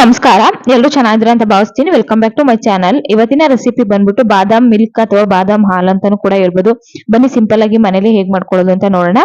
ನಮಸ್ಕಾರ. ಎಲ್ಲರೂ ಚೆನ್ನಾಗಿದ್ರೆ ಅಂತ ಭಾವಿಸ್ತೀನಿ. Welcome back to my channel ಇವತ್ತಿನ ರೆಸಿಪಿ ಬಂದ್ಬಿಟ್ಟು ಬಾದಾಮ್ ಮಿಲ್ಕ್ ಅಥವಾ ಬಾದಾಮ್ ಹಾಲ್ ಅಂತಾನು ಕೂಡ ಹೇಳ್ಬೋದು. ಬನ್ನಿ ಸಿಂಪಲ್ ಆಗಿ ಮನೇಲಿ ಹೇಗ್ ಮಾಡ್ಕೊಳ್ಳೋದು ಅಂತ ನೋಡೋಣ.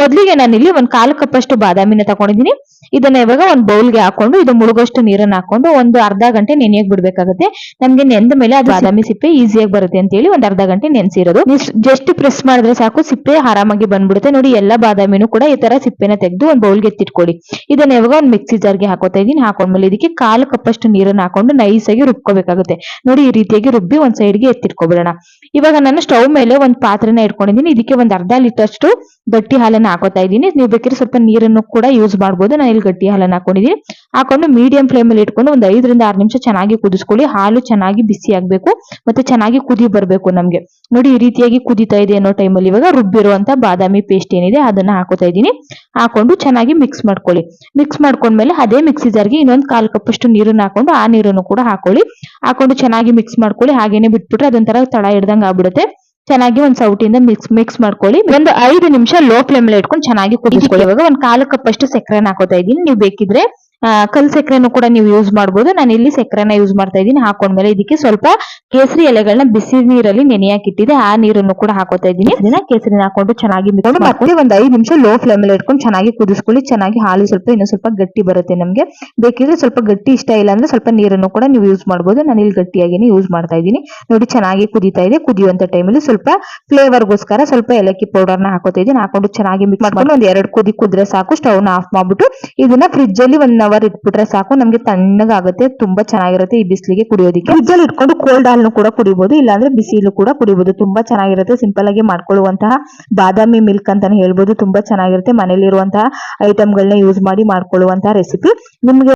ಮೊದಲಿಗೆ ನಾನು ಇಲ್ಲಿ ಒಂದ್ ಕಾಲು ಕಪ್ಪಷ್ಟು ಬಾದಾಮಿನ ತಗೊಂಡಿದ್ದೀನಿ. ಇದನ್ನ ಇವಾಗ ಒಂದ್ ಬೌಲ್ಗೆ ಹಾಕೊಂಡು ಇದು ಮುಳುಗೋಷ್ಟು ನೀರನ್ನ ಹಾಕೊಂಡು ಒಂದು ಅರ್ಧ ಗಂಟೆ ನೆನೆಯಕ್ ಬಿಡ್ಬೇಕಾಗುತ್ತೆ. ನಮ್ಗೆ ನೆಂದ ಮೇಲೆ ಅದು ಬಾದಾಮಿ ಸಿಪ್ಪೆ ಈಸಿಯಾಗಿ ಬರುತ್ತೆ ಅಂತ ಹೇಳಿ ಒಂದ್ ಅರ್ಧ ಗಂಟೆ ನೆನೆಸಿರೋದು. ಜಸ್ಟ್ ಪ್ರೆಸ್ ಮಾಡಿದ್ರೆ ಸಾಕು ಸಿಪ್ಪೆ ಆರಾಮಾಗಿ ಬಂದ್ಬಿಡುತ್ತೆ. ನೋಡಿ ಎಲ್ಲ ಬಾದಾಮಿನೂ ಕೂಡ ಈ ತರ ಸಿಪ್ಪೆನ ತೆಗೆದು ಒಂದ್ ಬೌಲ್ಗೆ ಎತ್ತಿಟ್ಕೊಳ್ಳಿ. ಇದನ್ನ ಇವಾಗ ಒಂದ್ ಮಿಕ್ಸಿ ಜಾರ್ಗೆ ಹಾಕೋತಾ ಇದೀನಿ ಹಾಕೊಂಡ್ಮೇಲೆ ಇದಕ್ಕೆ ಕಾಲು ಕಪ್ಪಷ್ಟು ನೀರನ್ನ ಹಾಕೊಂಡು ನೈಸ್ ಆಗಿ ರುಬ್ಕೋಬೇಕಾಗುತ್ತೆ. ನೋಡಿ ಈ ರೀತಿಯಾಗಿ ರುಬ್ಬಿ ಒಂದ್ ಸೈಡ್ಗೆ ಎತ್ತಿಟ್ಕೊಬಿಡೋಣ. ಇವಾಗ ನಾನು ಸ್ಟವ್ ಮೇಲೆ ಒಂದ್ ಪಾತ್ರೆನ ಇಟ್ಕೊಂಡಿದೀನಿ ಇದಕ್ಕೆ ಒಂದ್ ಅರ್ಧ ಲೀಟರ್ ಅಷ್ಟು ಗಟ್ಟಿ ಹಾಲನ್ನ ಹಾಕೋತಾ ಇದೀನಿ ನೀವು ಬೇಕಿದ್ರೆ ಸ್ವಲ್ಪ ನೀರನ್ನು ಕೂಡ ಯೂಸ್ ಮಾಡ್ಬೋದು. ನಾನು ಇಲ್ಲಿ ಗಟ್ಟಿ ಹಾಲನ್ನು ಹಾಕೊಂಡಿದ್ದೀನಿ ಹಾಕೊಂಡು ಮೀಡಿಯಂ ಫ್ಲೇಮ್ ಅಲ್ಲಿ ಇಟ್ಕೊಂಡು ಒಂದು ಐದರಿಂದ ಆರು ನಿಮಿಷ ಚೆನ್ನಾಗಿ ಕುದಿಸ್ಕೊಳ್ಳಿ. ಹಾಲು ಚೆನ್ನಾಗಿ ಬಿಸಿ ಆಗಬೇಕು ಮತ್ತೆ ಚೆನ್ನಾಗಿ ಕುದಿ ಬರಬೇಕು ನಮಗೆ. ನೋಡಿ ಈ ರೀತಿಯಾಗಿ ಕುದಿತಾ ಇದೆ ಅನ್ನೋ ಟೈಮಲ್ಲಿ ಇವಾಗ ರುಬ್ಬಿರುವಂತ ಬಾದಾಮಿ ಪೇಸ್ಟ್ ಏನಿದೆ ಅದನ್ನ ಹಾಕೋತಾ ಇದ್ದೀನಿ. ಹಾಕೊಂಡು ಚೆನ್ನಾಗಿ ಮಿಕ್ಸ್ ಮಾಡ್ಕೊಳ್ಳಿ. ಮಿಕ್ಸ್ ಮಾಡ್ಕೊಂಡ್ಮೇಲೆ ಅದೇ ಮಿಕ್ಸಿ ಜಾರ್ಗೆ ಇನ್ನೊಂದು ಕಾಲು ಕಪ್ಪಷ್ಟು ನೀರನ್ನು ಹಾಕೊಂಡು ಆ ನೀರನ್ನು ಕೂಡ ಹಾಕೊಳ್ಳಿ. ಹಾಕೊಂಡು ಚೆನ್ನಾಗಿ ಮಿಕ್ಸ್ ಮಾಡ್ಕೊಳ್ಳಿ. ಹಾಗೇನೆ ಬಿಟ್ಬಿಟ್ರೆ ಅದೊಂಥರ ತಳ ಹಿಡ್ದಂಗೆ ಆಗ್ಬಿಡುತ್ತೆ. ಚೆನ್ನಾಗಿ ಒಂದ್ ಸೌಟಿಂದ ಮಿಕ್ಸ್ ಮಿಕ್ಸ್ ಮಾಡ್ಕೊಳ್ಳಿ. ಒಂದು ಐದು ನಿಮಿಷ ಲೋ ಫ್ಲೇಮ್ ಅಲ್ಲಿ ಇಟ್ಕೊಂಡು ಚೆನ್ನಾಗಿ ಕುದಿಸ್ಕೊಳ್ಳಿ. ಇವಾಗ ಒಂದ್ ಕಾಲು ಕಪ್ಪಷ್ಟು ಸಕ್ಕರೆನ ಹಾಕೋತಾ ಇದೀನಿ ನೀವು ಬೇಕಿದ್ರೆ ಕಲ್ ಸಕ್ಕರೆನೂ ಕೂಡ ನೀವು ಯೂಸ್ ಮಾಡ್ಬೋದು. ನಾನು ಇಲ್ಲಿ ಸಕ್ಕರೆನ ಯೂಸ್ ಮಾಡ್ತಾ ಇದ್ದೀನಿ. ಹಾಕೊಂಡ್ಮೇಲೆ ಇದಕ್ಕೆ ಸ್ವಲ್ಪ ಕೇಸರಿ ಎಲೆಗಳನ್ನ ಬಿಸಿ ನೀರಲ್ಲಿ ನೆನೆಯಾಕಿಟ್ಟಿದೆ ಆ ನೀರನ್ನು ಕೂಡ ಹಾಕೋತಾ ಇದ್ದೀನಿ. ಇದನ್ನ ಕೇಸರಿನ ಹಾಕೊಂಡು ಚೆನ್ನಾಗಿ ಮಿಕ್ಕೊಂಡು ಮತ್ತೆ ಒಂದ್ ಐದು ನಿಮಿಷ ಲೋ ಫ್ಲೇಮ್ ಅಲ್ಲಿ ಇಟ್ಕೊಂಡು ಚೆನ್ನಾಗಿ ಕುದಿಸ್ಕೊಳ್ಳಿ. ಚೆನ್ನಾಗಿ ಹಾಲು ಸ್ವಲ್ಪ ಇನ್ನೂ ಸ್ವಲ್ಪ ಗಟ್ಟಿ ಬರುತ್ತೆ ನಮ್ಗೆ. ಬೇಕಿದ್ರೆ ಸ್ವಲ್ಪ ಗಟ್ಟಿ ಇಷ್ಟ ಇಲ್ಲ ಅಂದ್ರೆ ಸ್ವಲ್ಪ ನೀರನ್ನು ಕೂಡ ನೀವು ಯೂಸ್ ಮಾಡ್ಬೋದು. ನಾನು ಇಲ್ಲಿ ಗಟ್ಟಿಯಾಗಿನೇ ಯೂಸ್ ಮಾಡ್ತಾ ಇದ್ದೀನಿ. ನೋಡಿ ಚೆನ್ನಾಗಿ ಕುದಿತಾ ಇದೆ. ಕುದಿಯುವಂತ ಟೈಮಲ್ಲಿ ಸ್ವಲ್ಪ ಫ್ಲೇವರ್ಗೋಸ್ಕರ ಸ್ವಲ್ಪ ಏಲಕ್ಕಿ ಪೌಡರ್ನ ಹಾಕೋತಾ ಇದ್ದೀನಿ. ಹಾಕೊಂಡು ಚೆನ್ನಾಗಿ ಮಿಕ್ಸ್ ಮಾಡ್ಕೊಂಡು ಒಂದ್ ಎರಡು ಕುದಿ ಕುದ್ರೆ ಸಾಕು. ಸ್ಟವ್ನ ಆಫ್ ಮಾಡ್ಬಿಟ್ಟು ಇದನ್ನ ಫ್ರಿಜ್ ಅಲ್ಲಿ ಒನ್ ಅವರ್ ಇಟ್ಬಿಟ್ರೆ ಸಾಕು, ನಮ್ಗೆ ತಣ್ಣಗಾಗುತ್ತೆ, ತುಂಬಾ ಚೆನ್ನಾಗಿರುತ್ತೆ ಈ ಬಿಸಿಲಿಗೆ ಕುಡಿಯೋದಿಕ್ಕೆ. ಫ್ರಿಜ್ಜಲ್ಲಿ ಇಟ್ಕೊಂಡು ಕೋಲ್ಡ್ ಹಾಲ್ನು ಕೂಡ ಕುಡಿಬಹುದು ಇಲ್ಲಾಂದ್ರೆ ಬಿಸಿಲು ಕೂಡ ಕುಡಿಬಹುದು ತುಂಬಾ ಚೆನ್ನಾಗಿರುತ್ತೆ ಸಿಂಪಲ್ ಆಗಿ ಮಾಡ್ಕೊಳ್ಳುವಂತಹ ಬಾದಾಮಿ ಮಿಲ್ಕ್ ಅಂತಾನೆ ಹೇಳ್ಬೋದು, ತುಂಬಾ ಚೆನ್ನಾಗಿರುತ್ತೆ ಮನೇಲಿರುವಂತಹ ಐಟಮ್ಗಳನ್ನ ಯೂಸ್ ಮಾಡಿ ಮಾಡ್ಕೊಳ್ಳುವಂತಹ ರೆಸಿಪಿ ನಿಮ್ಗೆ